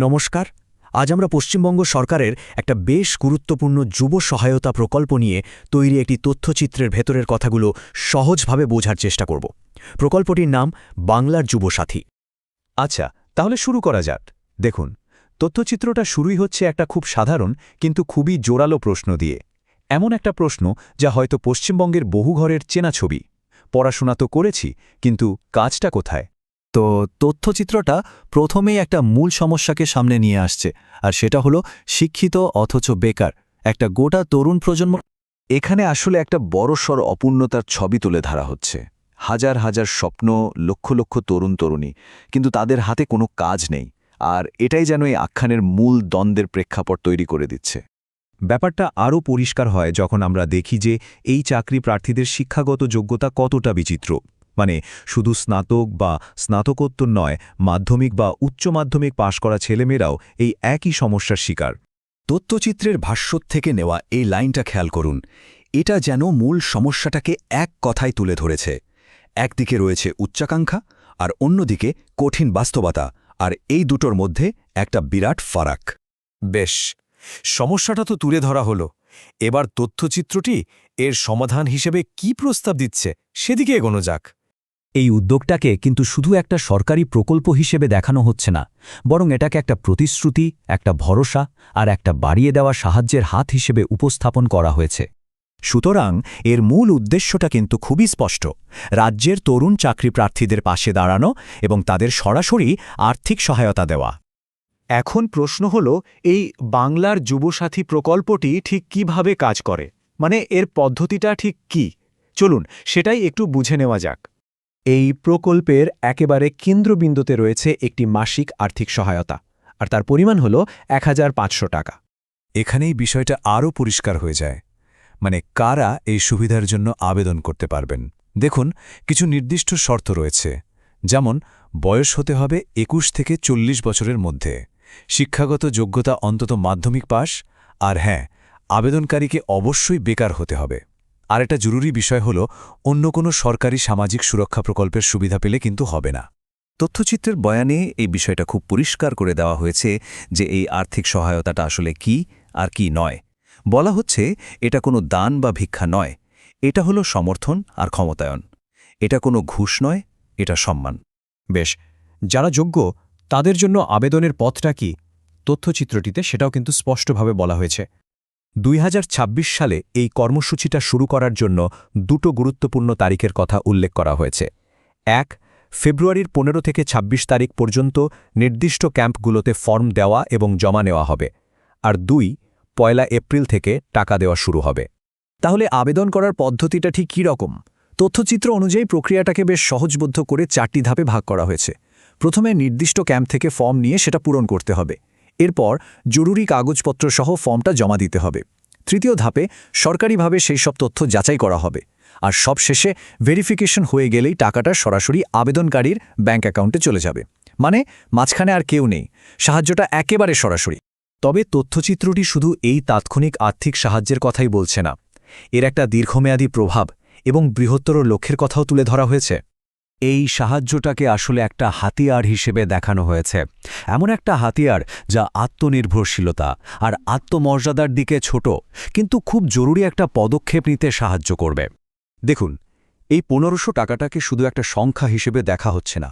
নমস্কার। আজ আমরা পশ্চিমবঙ্গ সরকারের একটা বেশ গুরুত্বপূর্ণ যুব সহায়তা প্রকল্প নিয়ে তৈরি একটি তথ্যচিত্রের ভেতরের কথাগুলো সহজভাবে বোঝার চেষ্টা করব। প্রকল্পটির নাম বাংলার যুবসাথী আচ্ছা তাহলে শুরু করা যাক। দেখুন, তথ্যচিত্রটা শুরুই হচ্ছে একটা খুব সাধারণ কিন্তু খুবই জোরালো প্রশ্ন দিয়ে। এমন একটা প্রশ্ন যা হয়তো পশ্চিমবঙ্গের বহু ঘরের চেনা ছবি। পড়াশোনা তো করেছি, কিন্তু কাজটা কোথায়? তো তথ্যচিত্রটা প্রথমেই একটা মূল সমস্যাকে সামনে নিয়ে আসছে, আর সেটা হলো শিক্ষিত অথচ বেকার। একটা গোটা তরুণ প্রজন্ম এখানে আসলে একটা বড়সড় অপূর্ণতার ছবি তুলে ধরা হচ্ছে। হাজার হাজার স্বপ্ন, লক্ষ লক্ষ তরুণ তরুণী, কিন্তু তাদের হাতে কোনো কাজ নেই, আর এটাই যেন এই আখ্যানের মূল দ্বন্দ্বের প্রেক্ষাপট তৈরি করে দিচ্ছে। ব্যাপারটা আরও পরিষ্কার হয় যখন আমরা দেখি যে এই চাকরি প্রার্থীদের শিক্ষাগত যোগ্যতা কতটা বিচিত্র। মানে শুধু স্নাতক বা স্নাতকোত্তর নয়, মাধ্যমিক বা উচ্চ মাধ্যমিক পাশ করা ছেলেমেয়েরাও এই একই সমস্যার শিকার। তথ্যচিত্রের ভাষ্য থেকে নেওয়া এই লাইনটা খেয়াল করুন। এটা যেন মূল সমস্যাটাকে এক কথায় তুলে ধরেছে। একদিকে রয়েছে উচ্চাকাঙ্ক্ষা আর অন্যদিকে কঠিন বাস্তবতা, আর এই দুটোর মধ্যে একটা বিরাট ফারাক। বেশ, সমস্যাটা তো তুলে ধরা হলো। এবার তথ্যচিত্রটি এর সমাধান হিসেবে কি প্রস্তাব দিচ্ছে সেদিকে এগোনো যাক। এই উদ্যোগটাকে কিন্তু শুধু একটা সরকারি প্রকল্প হিসেবে দেখানো হচ্ছে না, বরং এটাকে একটা প্রতিশ্রুতি, একটা ভরসা আর একটা বাড়িয়ে দেওয়া সাহায্যের হাত হিসেবে উপস্থাপন করা হয়েছে। সুতরাং এর মূল উদ্দেশ্যটা কিন্তু খুবই স্পষ্ট। রাজ্যের তরুণ চাকরি প্রার্থীদের পাশে দাঁড়ানো এবং তাদের সরাসরি আর্থিক সহায়তা দেওয়া। এখন প্রশ্ন হল, এই বাংলার যুবসাথী প্রকল্পটি ঠিক কীভাবে কাজ করে? মানে এর পদ্ধতিটা ঠিক কি? চলুন, সেটাই একটু বুঝে নেওয়া যাক। এই প্রকল্পের একেবারে কেন্দ্রবিন্দুতে রয়েছে একটি মাসিক আর্থিক সহায়তা, আর তার পরিমাণ হল এক হাজার পাঁচশো টাকা। এখানেই বিষয়টা আরও পরিষ্কার হয়ে যায়। মানে কারা এই সুবিধার জন্য আবেদন করতে পারবেন? দেখুন, কিছু নির্দিষ্ট শর্ত রয়েছে। যেমন, বয়স হতে হবে একুশ থেকে চল্লিশ বছরের মধ্যে। শিক্ষাগত যোগ্যতা অন্তত মাধ্যমিক পাশ। আর হ্যাঁ আবেদনকারীকে অবশ্যই বেকার হতে হবে। আর একটা জরুরি বিষয় হল, অন্য কোনো সরকারি সামাজিক সুরক্ষা প্রকল্পের সুবিধা পেলে কিন্তু হবে না। তথ্যচিত্রের বয়ানে এই বিষয়টা খুব পরিষ্কার করে দেওয়া হয়েছে যে এই আর্থিক সহায়তাটা আসলে কি আর কি নয়। বলা হচ্ছে, এটা কোনো দান বা ভিক্ষা নয়, এটা হলো সমর্থন আর ক্ষমতায়ন। এটা কোনো ঘুষ নয়, এটা সম্মান। বেশ, যারা যোগ্য, তাদের জন্য আবেদনের পথটা কি? তথ্যচিত্রটিতে সেটাও কিন্তু স্পষ্টভাবে বলা হয়েছে। দুই হাজার ছাব্বিশ সালে এই কর্মসূচিটা শুরু করার জন্য দুটো গুরুত্বপূর্ণ তারিখের কথা উল্লেখ করা হয়েছে। এক, ফেব্রুয়ারির পনেরো থেকে ২৬ তারিখ পর্যন্ত নির্দিষ্ট ক্যাম্পগুলোতে ফর্ম দেওয়া এবং জমা নেওয়া হবে। আর দুই, পয়লা এপ্রিল থেকে টাকা দেওয়া শুরু হবে। তাহলে আবেদন করার পদ্ধতিটা ঠিক রকম? তথ্যচিত্র অনুযায়ী প্রক্রিয়াটাকে বেশ সহজবদ্ধ করে চারটি ধাপে ভাগ করা হয়েছে। প্রথমে নির্দিষ্ট ক্যাম্প থেকে ফর্ম নিয়ে সেটা পূরণ করতে হবে। এরপর জরুরি কাগজপত্র সহ ফর্মটা জমা দিতে হবে। তৃতীয় ধাপে সরকারিভাবে সেই সব তথ্য যাচাই করা হবে। আর সব শেষে ভেরিফিকেশন হয়ে গেলেই টাকাটা সরাসরি আবেদনকারীর ব্যাঙ্ক অ্যাকাউন্টে চলে যাবে। মানে মাঝখানে আর কেউ নেই। সাহায্যটা একেবারে সরাসরি। তবে তথ্যচিত্রটি শুধু এই তাৎক্ষণিক আর্থিক সাহায্যের কথাই বলছে না। এর একটা দীর্ঘমেয়াদী প্রভাব এবং বৃহত্তর লক্ষ্যের কথাও তুলে ধরা হয়েছে। এই সাহায্যটাকে আসলে একটা হাতিয়ার হিসেবে দেখানো হয়েছে। এমন একটা হাতিয়ার যা আত্মনির্ভরশীলতা আর আত্মমর্যাদার দিকে ছোট, কিন্তু খুব জরুরি একটা পদক্ষেপ নিতে সাহায্য করবে। দেখুন, এই পনেরোশো টাকাটাকে শুধু একটা সংখ্যা হিসেবে দেখা হচ্ছে না।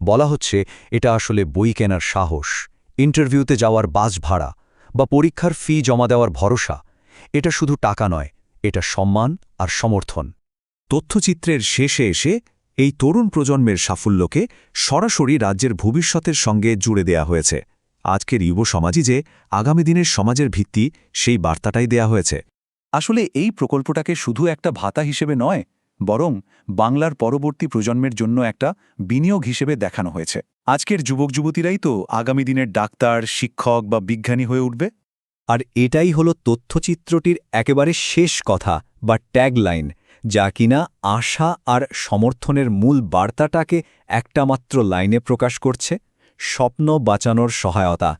বলা হচ্ছে এটা আসলে বই কেনার সাহস, ইন্টারভিউতে যাওয়ার বাস ভাড়া বা পরীক্ষার ফি জমা দেওয়ার ভরসা। এটা শুধু টাকা নয়, এটা সম্মান আর সমর্থন। তথ্যচিত্রের শেষে এসে এই তরুণ প্রজন্মের সাফল্যকে সরাসরি রাজ্যের ভবিষ্যতের সঙ্গে জুড়ে দেয়া হয়েছে। আজকের যুব সমাজই যে আগামী দিনের সমাজের ভিত্তি, সেই বার্তাটাই দেয়া হয়েছে। আসলে এই প্রকল্পটাকে শুধু একটা ভাতা হিসেবে নয়, বরং বাংলার পরবর্তী প্রজন্মের জন্য একটা বিনিয়োগ হিসেবে দেখানো হয়েছে। আজকের যুবক যুবতীরাই তো আগামী দিনের ডাক্তার, শিক্ষক বা বিজ্ঞানী হয়ে উঠবে। আর এটাই হল তথ্যচিত্রটির একেবারে শেষ কথা বা ট্যাগলাইন যা কিনা আশা আর সমর্থনের মূল বার্তাটাকে একটা মাত্র লাইনে প্রকাশ করছে স্বপ্ন বাঁচানোর সহায়তা।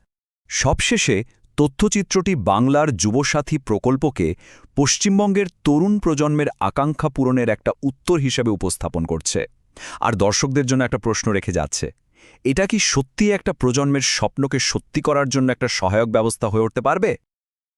সবশেষে তথ্যচিত্রটি বাংলার যুবসাথী প্রকল্পকে পশ্চিমবঙ্গের তরুণ প্রজন্মের আকাঙ্ক্ষা পূরণের একটা উত্তর হিসেবে উপস্থাপন করছে। আর দর্শকদের জন্য একটা প্রশ্ন রেখে যাচ্ছে, এটা কি সত্যি একটা প্রজন্মের স্বপ্নকে সত্যি করার জন্য একটা সহায়ক ব্যবস্থা হয়ে উঠতে পারবে?